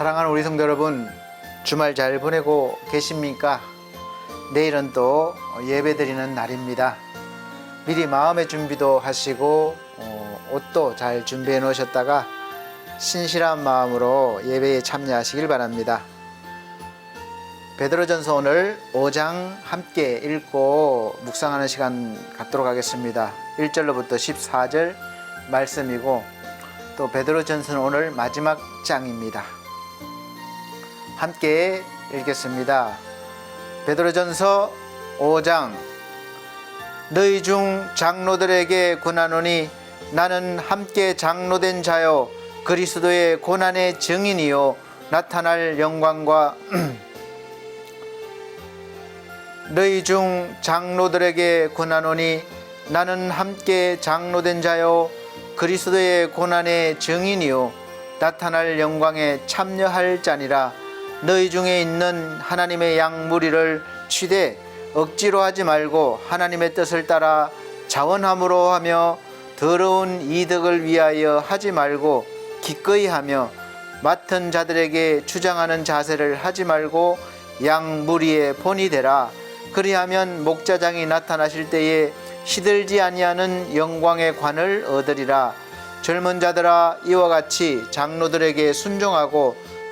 사랑하는 우리 성도 여러분, 주말 잘 보내고 계십니까? 내일은 또 예배 드리는 날입니다. 미리 마음의 준비도 하시고 어, 옷도 잘 준비해 놓으셨다가 신실한 마음으로 예배에 참여하시길 바랍니다. 베드로전서 오늘 5장 함께 읽고 묵상하는 시간 갖도록 하겠습니다. 1절로부터 14절 말씀이고 또 베드로전서는 오늘 마지막 장입니다. 함께 읽겠습니다. 베드로전서 5장. 너희 중 장로들에게 권하노니 나는 함께 장로된 자요. 그리스도의 고난의 증인이요. 나타날 영광과 너희 중 장로들에게 권하노니 나는 함께 장로된 자요. 그리스도의 고난의 증인이요. 나타날 영광에 참여할 자니라 너희 중에 있는 하나님의 양 무리를 취대 억지로 하지 말고 하나님의 뜻을 따라 자원함으로 하며 더러운 이득을 위하여 하지 말고 기꺼이 하며 맡은 자들에게 주장하는 자세를 하지 말고 양 무리의 본이 되라. 그리하면 목자장이 나타나실 때에 시들지 아니하는 영광의 관을 얻으리라. 젊은 자들아 이와 같이 장로들에게 순종하고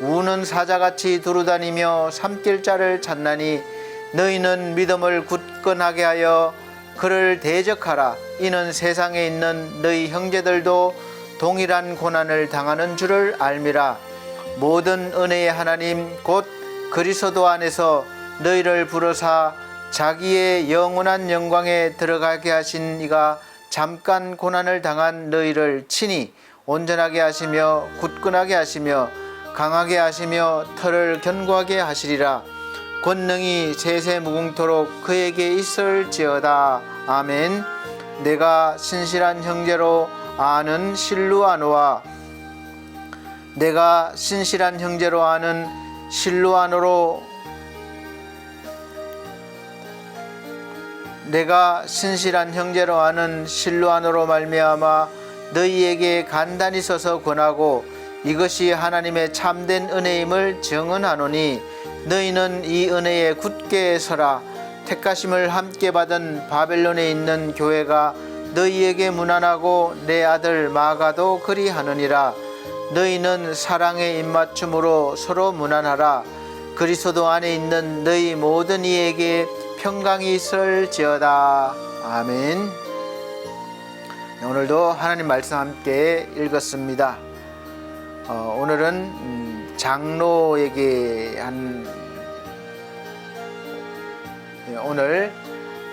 우는 사자같이 두루다니며 삼킬 자를 찾나니 너희는 믿음을 굳건하게 하여 그를 대적하라. 이는 세상에 있는 너희 형제들도 동일한 고난을 당하는 줄을 알미라. 모든 은혜의 하나님 곧 그리스도 안에서 너희를 부르사 자기의 영원한 영광에 들어가게 하신 이가 잠깐 고난을 당한 너희를 친히 온전하게 하시며 굳건하게 하시며 강하게 하시며 털을 견고하게 하시리라. 권능이 세세 무궁토록 그에게 있을지어다. 아멘. 내가 신실한 형제로 아는 실루아노와 내가 신실한 형제로 아는 실루아노로. 내가 신실한 형제로 아는 실루안으로 말미암아 너희에게 간단히 써서 권하고 이것이 하나님의 참된 은혜임을 증언하노니 너희는 이 은혜에 굳게 서라. 택하심을 함께 받은 바벨론에 있는 교회가 너희에게 무난하고 내 아들 마가도 그리하느니라. 너희는 사랑의 입맞춤으로 서로 무난하라. 그리스도 안에 있는 너희 모든 이에게 평강이 있을지어다. 아멘. 오늘도 하나님 말씀 함께 읽었습니다 어, 오늘은 음, 장로에게 한 예, 오늘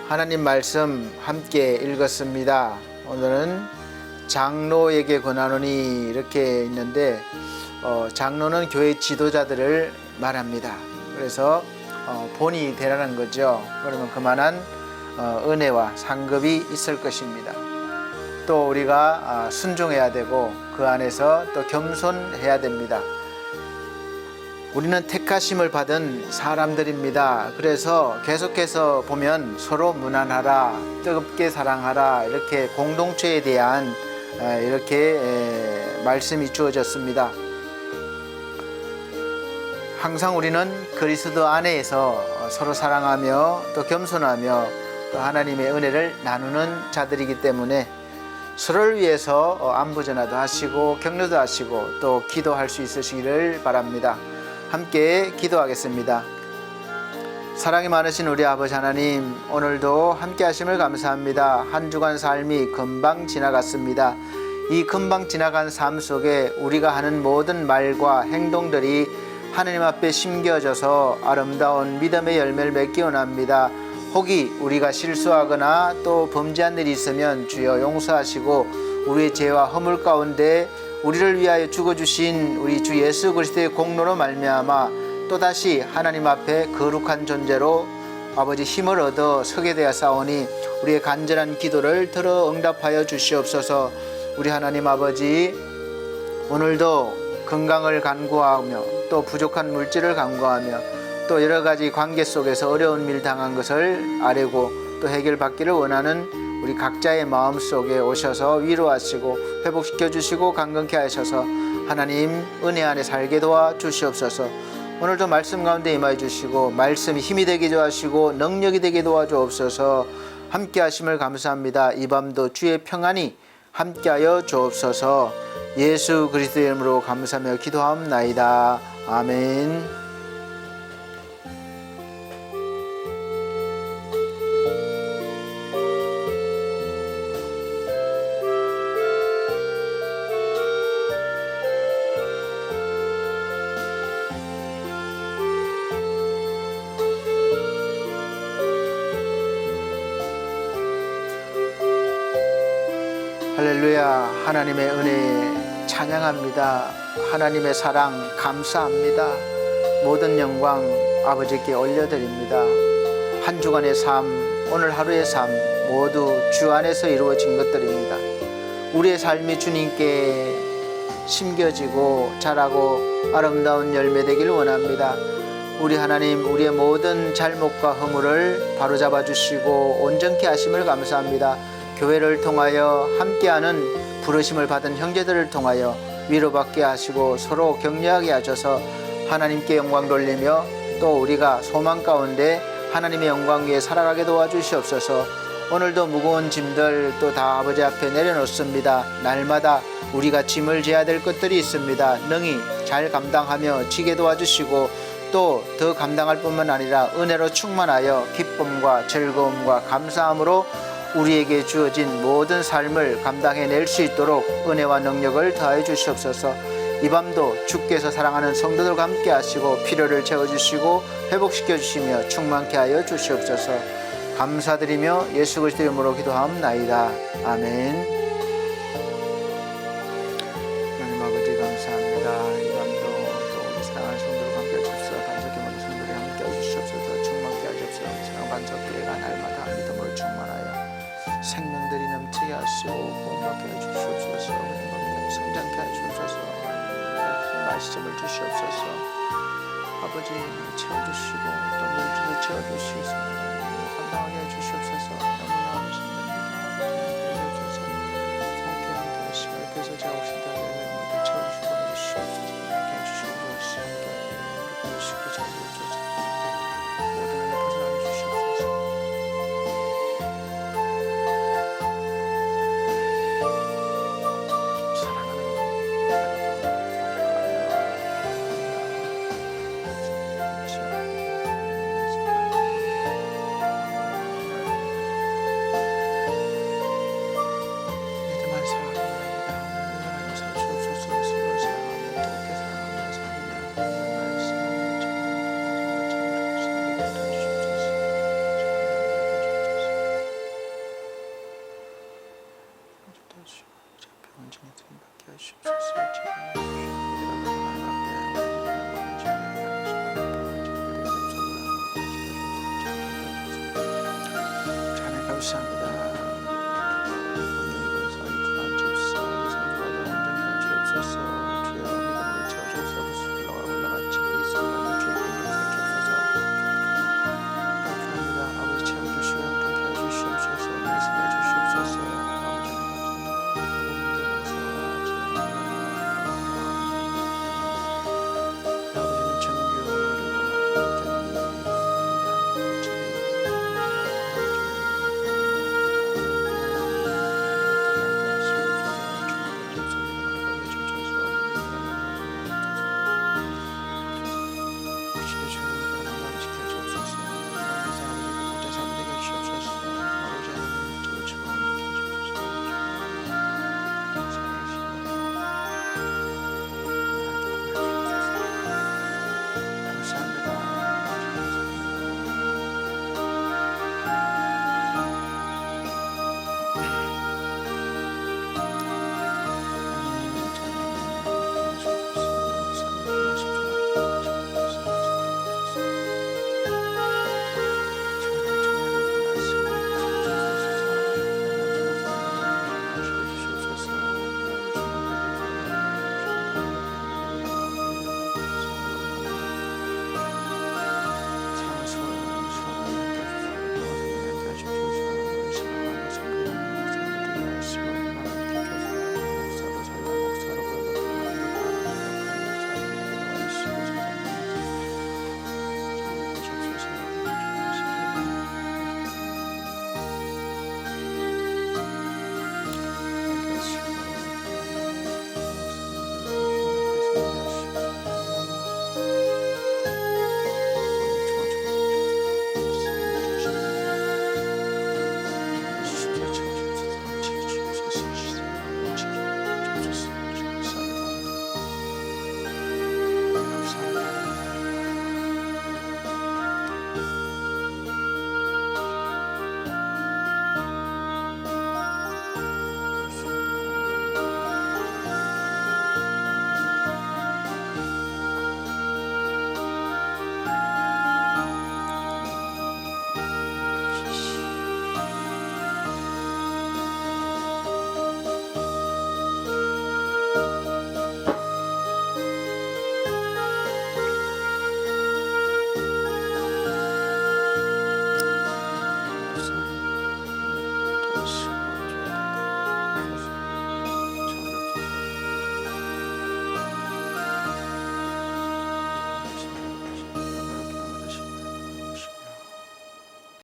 하나님 말씀 함께 읽었습니다 오늘은 장로에게 권하노니 이렇게 있는데 어, 장로는 교회 지도자들을 말합니다 그래서 어, 본이 되라는 거죠. 그러면 그만한 어, 은혜와 상급이 있을 것입니다. 또 우리가 아, 순종해야 되고 그 안에서 또 겸손해야 됩니다. 우리는 택하심을 받은 사람들입니다. 그래서 계속해서 보면 서로 무난하라, 뜨겁게 사랑하라 이렇게 공동체에 대한 에, 이렇게 에, 말씀이 주어졌습니다. 항상 우리는 그리스도 안에서 서로 사랑하며 또 겸손하며 또 하나님의 은혜를 나누는 자들이기 때문에 서로를 위해서 안부 전화도 하시고 격려도 하시고 또 기도할 수 있으시기를 바랍니다. 함께 기도하겠습니다. 사랑이 많으신 우리 아버지 하나님, 오늘도 함께 하심을 감사합니다. 한 주간 삶이 금방 지나갔습니다. 이 금방 지나간 삶 속에 우리가 하는 모든 말과 행동들이 하느님 앞에 심겨져서 아름다운 믿음의 열매를 맺기 원합니다. 혹이 우리가 실수하거나 또 범죄한 일이 있으면 주여 용서하시고 우리의 죄와 허물 가운데 우리를 위하여 죽어주신 우리 주 예수 그리스도의 공로로 말미암아 또다시 하나님 앞에 거룩한 존재로 아버지 힘을 얻어 서게 싸우니 우리의 간절한 기도를 들어 응답하여 주시옵소서. 우리 하나님 아버지 오늘도 건강을 간구하며 또 부족한 물질을 간구하며 또 여러 가지 관계 속에서 어려운 일 당한 것을 아뢰고 또 해결받기를 원하는 우리 각자의 마음 속에 오셔서 위로하시고 회복시켜 주시고 강건케 하셔서 하나님 은혜 안에 살게 도와 주시옵소서. 오늘도 말씀 가운데 임하여 주시고 말씀이 힘이 되게 도와주시고 능력이 되게 도와주옵소서. 함께 하심을 감사합니다. 이 밤도 주의 평안이 함께하여 주옵소서. 예수 그리스도의 이름으로 감사하며 기도하옵나이다. 아멘. 할렐루야. 하나님의 은혜 찬양합니다. 하나님의 사랑 감사합니다. 모든 영광 아버지께 올려드립니다. 한 주간의 삶 오늘 하루의 삶 모두 주 안에서 이루어진 것들입니다. 우리의 삶이 주님께 심겨지고 자라고 아름다운 열매 되길 원합니다. 우리 하나님 우리의 모든 잘못과 허물을 바로잡아 주시고 온전케 하심을 감사합니다 교회를 통하여 함께하는 부르심을 받은 형제들을 통하여 위로받게 하시고 서로 격려하게 하셔서 하나님께 영광 돌리며 또 우리가 소망 가운데 하나님의 영광 위에 살아가게 도와주시옵소서. 오늘도 무거운 짐들 또 다 아버지 앞에 내려놓습니다. 날마다 우리가 짐을 져야 될 것들이 있습니다. 능히 잘 감당하며 지게 도와주시고 또 더 감당할 뿐만 아니라 은혜로 충만하여 기쁨과 즐거움과 감사함으로 우리에게 주어진 모든 삶을 감당해낼 수 있도록 은혜와 능력을 더하여 주시옵소서. 이 밤도 주께서 사랑하는 성도들과 함께 하시고 필요를 채워 주시고 회복시켜 주시며 충만케 하여 주시옵소서. 감사드리며 예수 그리스도 이름으로 기도하옵나이다. 아멘. 넘치게 하시고 구원받게 해주시옵소서 행복하게 성장케 하시옵소서 말씀을 주시옵소서 아버지 채워주시고 또 물질을 채워주시소 감당하게 해주시옵소서 자